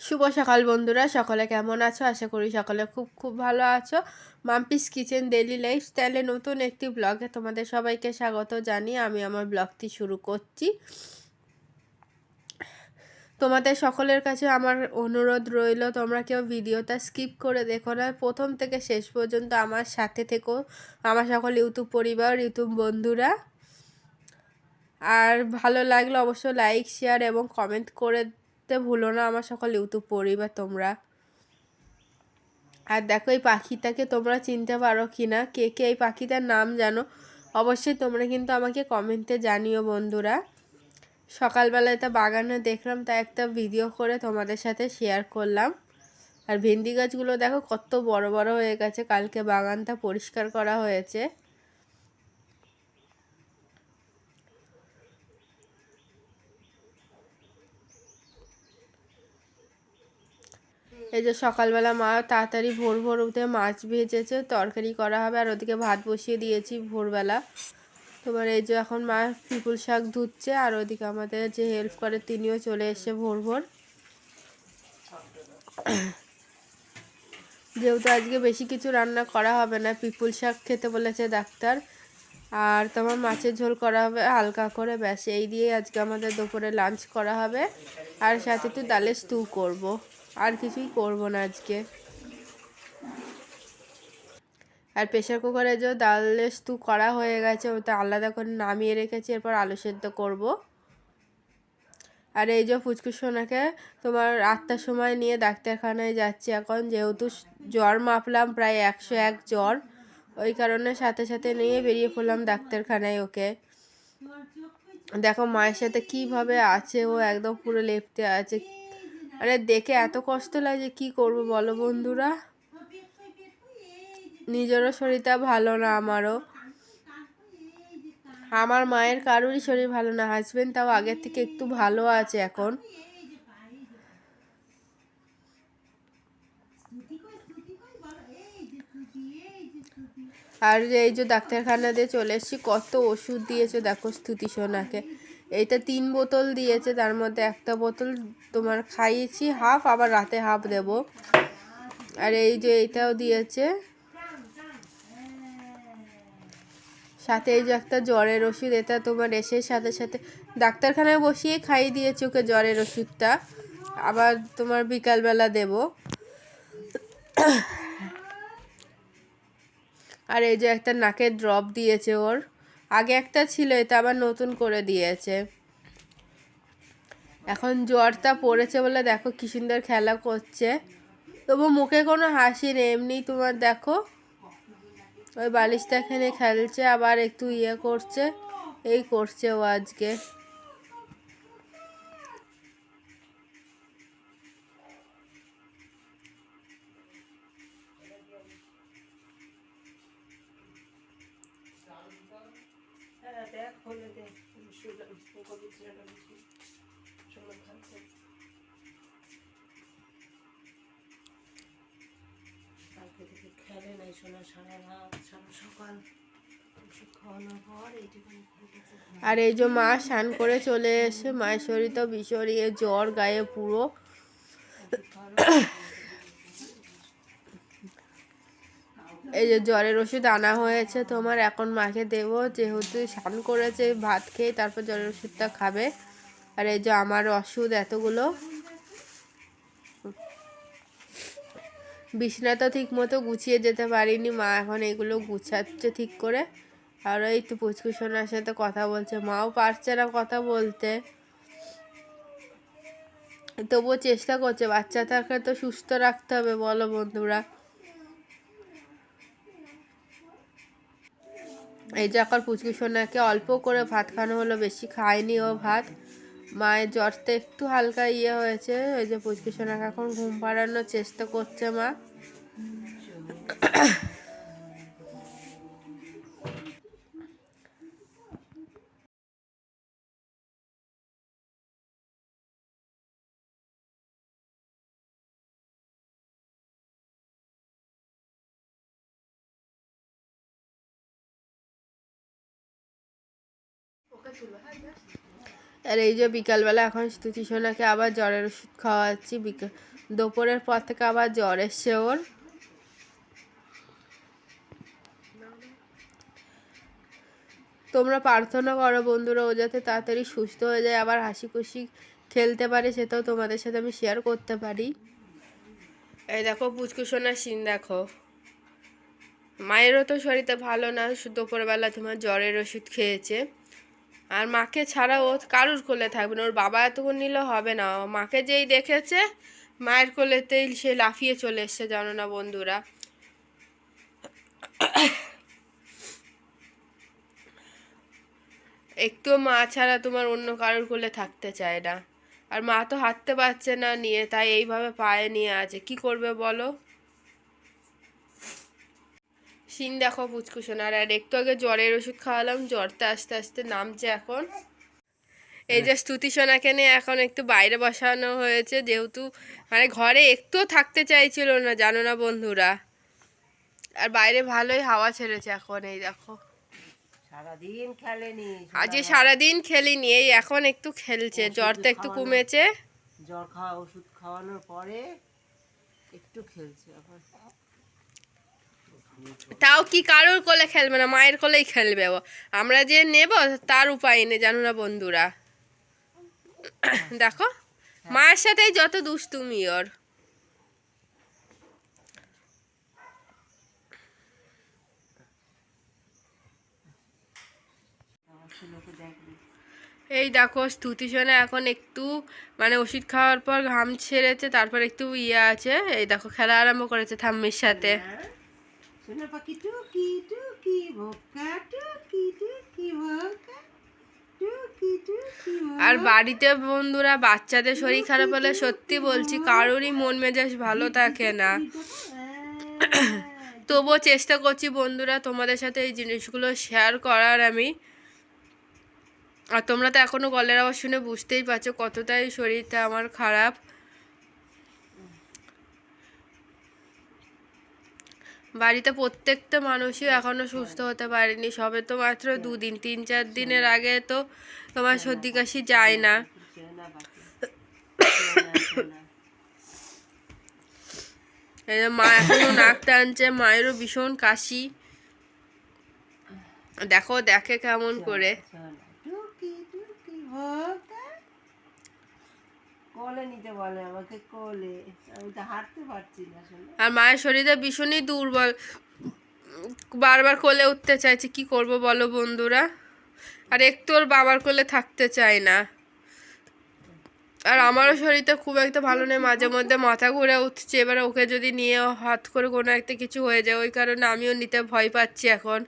শুভ সকাল বন্ধুরা, সকলে কেমন আছো? আশা করি সকলে খুব খুব ভালো আছো। মাম্পিস কিচেন ডেলি লাইফ স্টাইলে নতুন একটি ব্লগে তোমাদের সবাইকে স্বাগত জানিয়ে আমি আমার ব্লগটি শুরু করছি। তোমাদের সকলের কাছে আমার অনুরোধ রইল, তোমরা কেউ ভিডিওটা স্কিপ করে দেখো না। প্রথম থেকে শেষ পর্যন্ত আমার সাথে থেকো, আমার সকল ইউটিউব পরিবার, ইউটিউব বন্ধুরা। আর ভালো লাগলে অবশ্যই লাইক, শেয়ার এবং কমেন্ট করে দিতে ভুলো না আমার সকল ইউটিউব পরিবার তোমরা। আর দেখো এই পাখিটাকে তোমরা চিনতে পারো কি না কে কে এই পাখিটার নাম জানো? অবশ্যই তোমরা কিন্তু আমাকে কমেন্টে জানিও বন্ধুরা। সকালবেলায় তা বাগানে দেখলাম তা একটা ভিডিও করে তোমাদের সাথে শেয়ার করলাম। আর ভেন্ডি গাছগুলো দেখো কত বড় বড় হয়ে গেছে, কালকে বাগানটা পরিষ্কার করা হয়েছে। এই যে সকালবেলা মা তাড়াতাড়ি ভোর ভোর উঠে মাছ ভেজেছে, তরকারি করা হবে, আর ওদিকে ভাত বসিয়ে দিয়েছি ভোরবেলা। তোমার এই যে এখন মা পিপুল শাক ধুচ্ছে, আর ওদিকে আমাদের যে হেল্প করে তিনিও চলে এসে ভোর ভোর। যেহেতু আজকে বেশি কিছু রান্না করা হবে না, পিপুল শাক খেতে বলেছে ডাক্তার। আর তোমার মাছের ঝোল করা হবে হালকা করে, ব্যাস, এই দিয়ে আজকে আমাদের দুপুরে লাঞ্চ করা হবে। আর সাথে একটু ডালের স্টু করব। আর কিছুই করব না আজকে। আর প্রেশার কুকারে যে ডালের স্টু করা হয়ে গেছে, ওটা আলাদা করে নামিয়ে রেখেছি, এরপর আলু সেদ্ধ করব। আর এই যে ফুচকু সোনাকে তোমার আটটার সময় নিয়ে ডাক্তারখানায় যাচ্ছি এখন, যেহেতু জ্বর মাপলাম প্রায় একশো এক জ্বর, ওই কারণে সাথে সাথে নিয়ে বেরিয়ে পড়লাম ডাক্তারখানায় ওকে। দেখো মায়ের সাথে কীভাবে আছে, ও একদম পুরো লেপটে আছে আরে দেখে এত কষ্ট লাগে, কি করব বলো বন্ধুরা? নিজেরও শরীরটা ভালো না আমারও। আমার মায়ের কারোরই শরীর ভালো না হাজবেন্ড তাও আগের থেকে একটু ভালো আছে এখন। আর এই যে ডাক্তারখানা দিয়ে চলে এসেছি, কত ওষুধ দিয়েছে, দেখো স্তুতি সোনাকে। এইটা তিন বোতল দিয়েছে, তার মধ্যে একটা বোতল তোমার খাইয়েছি, হাফ, আবার রাতে হাফ দেব। আর এই যে এইটাও দিয়েছে। সাথে এই যে একটা জ্বরের ওষুধ, এটা তোমার এসে সাথে সাথে ডাক্তারখানায় বসিয়ে খাইয়ে দিয়েছে ওকে জ্বরের ওষুধটা। আবার তোমার বিকালবেলা দেব। আর এই যে একটা নাকের ড্রপ দিয়েছে ওর। আগে একটা ছিল, এটা আবার নতুন করে দিয়েছে। এখন জ্বরটা পড়েছে বলে দেখো কি সুন্দর খেলা করছে। তবু মুখে কোনো হাসি নেই, এমনি তোমার দেখো, ওই বালিশটা এখানে খেলছে, আবার একটু ইয়ে করছে, এই করছে ও আজকে। খেলে নাই শোনা সারা রাত সারা সকাল। ওষুধ খাওয়ানোর পর এইটুখানি খেটেছে আর এই যে মা স্নান করে চলে এসে মায়ের শরীর তো ভীষণ ইয়ে জ্বর গায়ে পুরো। এই যে জ্বরের ওষুধ আনা হয়েছে তোমার, এখন মাকে দেব। যেহেতু স্নান করেছে, ভাত খেয়ে তারপর জ্বরের ওষুধটা খাবে। আর এই যে আমার ওষুধ এতগুলো। বিছনাটা ঠিক মতো গুছিয়ে যেতে পারিনি, মা এখন এগুলো গুছাচ্ছে ঠিক করে। আর এই তো পুচকুসোনার সাথে কথা বলছে, মাও পারছে না কথা বলতে। তবুও চেষ্টা করছে বাচ্চা বাচ্চাটাকে তো সুস্থ রাখতে হবে, বলো বন্ধুরা। এই যে এখন পুচকিশোনাকে অল্প করে ভাত খাওয়ানো হলো, বেশি খায়নি ও ভাত। মায়ের জ্বরটা একটু হালকা ইয়ে হয়েছে, ওই যে পুচকিশোনাকে এখন ঘুম পাড়ানোর চেষ্টা করছে মা। আর এই যে বিকালবেলা এখন স্তুতি সোনাকে আবার জ্বরের ওষুধ খাওয়াচ্ছি বিকাল দুপুরের পর থেকে আবার জ্বর এসছে ওর। তোমরা প্রার্থনা করো বন্ধুরা, ও যাতে তাড়াতাড়ি সুস্থ হয়ে যায়, আবার হাসি খুশি খেলতে পারে, সেটাও তোমাদের সাথে আমি শেয়ার করতে পারি। এই দেখো, পুচকু সোনার সিন দেখো। মায়েরও তো শরীরটা ভালো না দুপুরবেলা তোমার জ্বরের ওষুধ খেয়েছে। আর মাকে ছাড়া ও কারুর কোলে থাকবে না, ওর বাবা এতক্ষণ নিলে হবে না। মাকে যেই দেখেছে, মায়ের কোলেতেই সে লাফিয়ে চলে এসছে, জানো না বন্ধুরা। একটু মা ছাড়া তোমার অন্য কারোর কোলে থাকতে চায় না। আর মা তো হাঁটতে পারছে না নিয়ে, তাই এইভাবে পায়ে নিয়ে আছে। কি করবে বলো? সিন দেখো পুচকুসোনার আর আর একটু আগে জ্বরের ওষুধ খাওয়ালাম জ্বরটা আস্তে আস্তে নামছে এখন। এই যে স্তুতি সোনাকে নিয়ে এখন একটু বাইরে বসানো হয়েছে যেহেতু মানে ঘরে একটুও থাকতে চাইছিল না জানো না বন্ধুরা। আর বাইরে ভালোই হাওয়া ছেড়েছে এখন এই দেখো। সারাদিন খেলেনি আজকে সারাদিন খেলিনি এই এখন একটু খেলছে জ্বরটা একটু কমেছে। জ্বর খাওয়া ওষুধ খাওয়ানোর পরে একটু খেলছে আবার। তাও কি কারোর কোলে খেলবে না? মায়ের কোলেই খেলবে ও। আমরা যে নেব, তার উপায় নেই, জানো না বন্ধুরা। দেখো, মায়ের সাথেই যত দুষ্টুমি ওর। এই দেখো, স্তুতি শোনে এখন একটু মানে ওষুধ খাওয়ার পর ঘাম ছেড়েছে, তারপর একটু ইয়ে আছে। এই দেখো, খেলা আরম্ভ করেছে ঠাম্মির সাথে? সোনা পাখি টুকি টুকি বোকা টুকি টুকি বোকা আর বাড়িতে বন্ধুরা বাচ্চাদের শরীর খারাপ হলে সত্যি বলছি কারোরই মন মেজাজ ভালো থাকে না। তবুও চেষ্টা করছি বন্ধুরা তোমাদের সাথে এই জিনিসগুলো শেয়ার করার আমি। আর তোমরা তো এখনও গলের আওয়াজ শুনে বুঝতেই পারছ কতটাই শরীরটা আমার খারাপ। বাড়িতে প্রত্যেকটা মানুষই এখনও সুস্থ হতে পারেনি। সবে তো মাত্র দুদিন, তিন, চার দিনের আগে তো তোমার সর্দি কাশি যায় না। মা এখনও নাক টানছে, মায়েরও ভীষণ কাশি। দেখো, দেখে কেমন করে সোনা, টুকি টুকি বোকা কোলে নিতে বলে আমাকে কোলে। আমি তো হাঁটতে পারছি না আর মায়ের শরীরে ভীষণই দুর্বল। বারবার কোলে উঠতে চাইছে কি করব বলো বন্ধুরা? আর একটু ওর বাবার কোলে থাকতে চায় না। আর আমারও শরীরটা খুব একটা ভালো নেই মাঝে মধ্যে মাথা ঘুরে উঠছে। এবার ওকে যদি নিয়ে হাত করে কোনো একটা কিছু হয়ে যায় ওই কারণে আমিও নিতে ভয় পাচ্ছি এখন।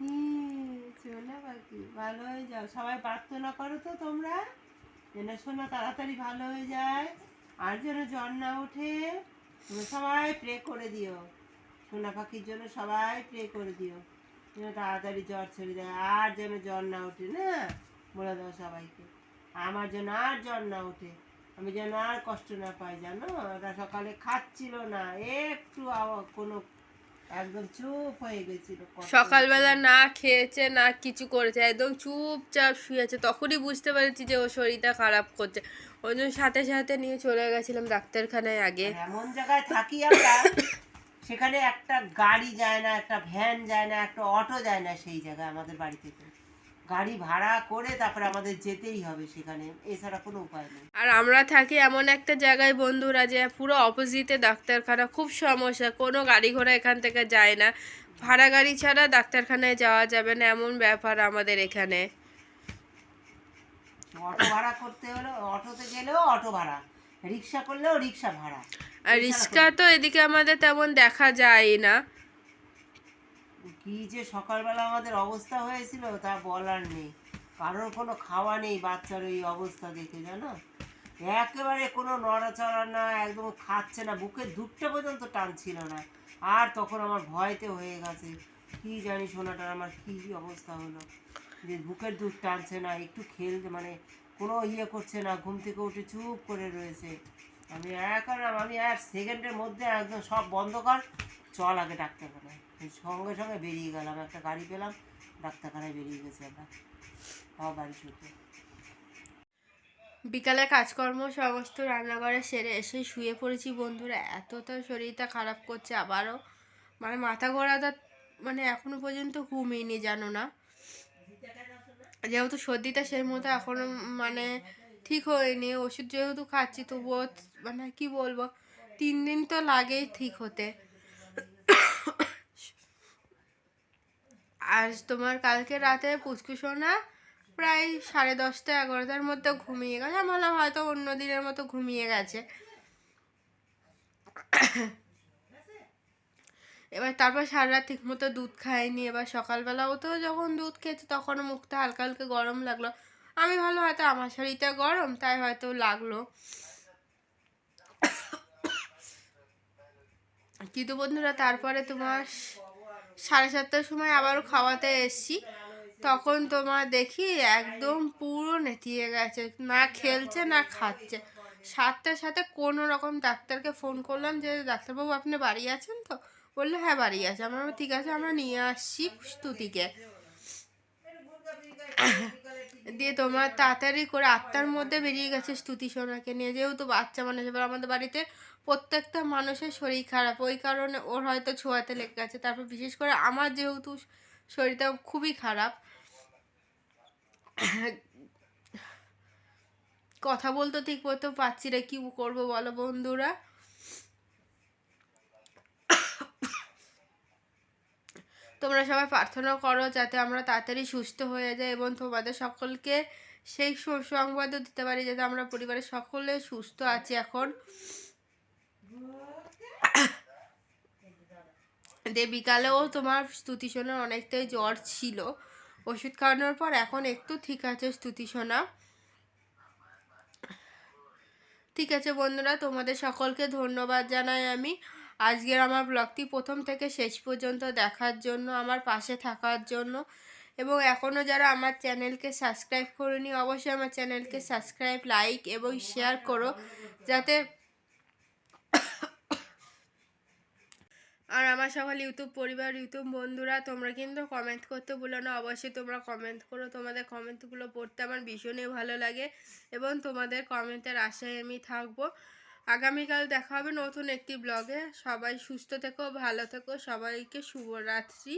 হুম, সোনা ভালো হয়ে যাও। সবাই প্রার্থনা করো তো তোমরা যেন সোনা তাড়াতাড়ি ভালো হয়ে যায়। আর যেন জ্বর না ওঠে তুমি সবাই প্রে করে দিও। সোনা পাখির জন্য সবাই প্রে করে দিও। যেন তাড়াতাড়ি জ্বর ছেড়ে দেয়। আর যেন জ্বর না ওঠে না? বলে দাও সবাইকে। আমার জন্য আর জ্বর না ওঠে। আমি যেন আর কষ্ট না পাই জানো? ওরা সকালে খাচ্ছিল না একটু কোনো একদম চুপ হয়ে গেছিল সকালবেলা না খেয়েছে না কিছু করেছে একদম চুপচাপ শুয়েছে তখনই বুঝতে পেরেছি যে ও শরীরটা খারাপ করছে। ওই জন্য সাথে সাথে নিয়ে চলে গেছিলাম ডাক্তারখানায় আগে। এমন জায়গায় থাকি আমরা সেখানে একটা গাড়ি যায় না একটা ভ্যান যায় না একটা অটো যায় না সেই জায়গায় আমাদের বাড়ি থেকে গাড়ি ভাড়া করে তারপরে আমাদের যেতেই হবে সেখানে এছাড়া কোনো উপায় নেই। আর আমরা থাকি এমন একটা জায়গায় বন্ধুরা যে পুরো অপোজিটে ডাক্তারখানা খুব সমস্যা কোনো গাড়ি ঘোড়া এখান থেকে যায় না। ভাড়া গাড়ি ছাড়া ডাক্তারখানায় যাওয়া যাবে না এমন ব্যাপার আমাদের এখানে। অটো ভাড়া করতে হলে অটোতে গেলেও অটো ভাড়া রিক্সা করলেও রিক্সা ভাড়া। আর রিক্সা তো এদিকে আমাদের তেমন দেখা যায় না। কি যে সকালবেলা আমাদের অবস্থা হয়েছিল তা বলার নেই। কারোর কোনো খাওয়া নেই বাচ্চার এই অবস্থা দেখে, জানো? একেবারে কোনো নড়াচড়া না, একদম খাচ্ছে না, বুকের দুধটা পর্যন্ত টানছিল না। আর তখন আমার ভয়তে হয়ে গেছে। কি জানি সোনাটার আমার কি অবস্থা হলো। যে বুকের দুধ টানছে না, একটু খেলতে মানে কোনো ইয়ে করছে না, ঘুম থেকে উঠে চুপ করে রয়েছে। আমি এখন আমি এক সেকেন্ডের মধ্যে একদম সব বন্ধ কর, চল আগে ডাক্তারখানায়। সঙ্গে সঙ্গে বেরিয়ে গেলাম, একটা গাড়ি পেলাম, ডাক্তারখানায় বেরিয়ে গেছি আমরা। সব বাড়ি ছুটে। বিকালে কাজকর্ম, সমস্ত রান্নাঘরে সেরে এসে শুয়ে পড়েছি বন্ধুরা। এতটা শরীরটা খারাপ করছে আবারও। মানে মাথা ঘোরাটা মানে এখনও পর্যন্ত ঘুমিয়ে জানো না। যেহেতু সর্দিটা সেই মতো এখনও মানে ঠিক হয়নি, ওষুধ যেহেতু খাচ্ছি, তবুও মানে কি বলব, তিন দিন তো লাগেই ঠিক হতে। আর তোমার কালকে রাতে পুচকুসোনা প্রায় সাড়ে দশটা, এগারোটার মধ্যে ঘুমিয়ে গেছে। আমি ভাবলাম হয়তো অন্য দিনের মতো ঘুমিয়ে গেছে। এবার তারপর সারা রাত ঠিক মতো দুধ খায়নি। এবার সকালবেলা ওতেও যখন দুধ খেয়েছে, তখনও মুখটা হালকা হালকা গরম লাগল। আমি ভালো হয়তো আমার শরীরটা গরম, তাই হয়তো লাগল। কিন্তু বন্ধুরা, তারপরে তোমার সাড়ে সাতটার সময় আবারও খাওয়াতে এসছি। তখন তোমার দেখি একদম পুরো নেতিয়ে গেছে, না খেলছে, না খাচ্ছে। সাতটার সাথে কোনো রকম ডাক্তারকে ফোন করলাম যে, ডাক্তারবাবু, আপনি বাড়ি আছেন তো? বলল হ্যাঁ বাড়ি আছে। আমার ঠিক আছে, আমরা নিয়ে আসছি স্তুতিকে দিয়ে তোমার তাড়াতাড়ি করে আটটার মধ্যে বেরিয়ে গেছে স্তুতি সোনাকে নিয়ে। যেহেতু বাচ্চা মানুষ, এবার আমাদের বাড়িতে প্রত্যেকটা মানুষের শরীর খারাপ। ওই কারণে ওর হয়তো ছোঁয়াতে লেগে গেছে। তারপর বিশেষ করে আমার যেহেতু শরীরটা খুবই খারাপ, কথা বলতে ঠিক মতো পাচ্ছি না। কি করব বলো বন্ধুরা? তোমরা সবাই প্রার্থনা করো যাতে আমরা তাড়াতাড়ি সুস্থ হয়ে যাই এবং তোমাদের সকলকে সেই সুসংবাদও দিতে পারি যাতে আমরা পরিবারের সকলে সুস্থ আছি এখন। দিয়ে বিকালেও তোমার স্তুতি শোনার অনেকটাই জ্বর ছিল। ওষুধ খাওয়ানোর পর এখন একটু ঠিক আছে স্তুতি শোনা ঠিক আছে বন্ধুরা, তোমাদের সকলকে ধন্যবাদ জানাই আমি। আজকের আমার ব্লগটি প্রথম থেকে শেষ পর্যন্ত দেখার জন্য, আমার পাশে থাকার জন্য। এবং এখনও যারা আমার চ্যানেলকে সাবস্ক্রাইব করেনি, অবশ্যই আমার চ্যানেলকে সাবস্ক্রাইব লাইক এবং শেয়ার করো, যাতে আর আমার সকল ইউটিউব পরিবার, ইউটিউব বন্ধুরা, তোমরা কিন্তু কমেন্ট করতে ভুলো না। অবশ্যই তোমরা কমেন্ট করো। তোমাদের কমেন্টগুলো পড়তে আমার ভীষণই ভালো লাগে এবং তোমাদের কমেন্টের আশায় আমি থাকব। আগামীকাল দেখা হবে নতুন একটি ব্লগে সবাই সুস্থ থেকো ভালো থেকো সবাইকে শুভরাত্রি।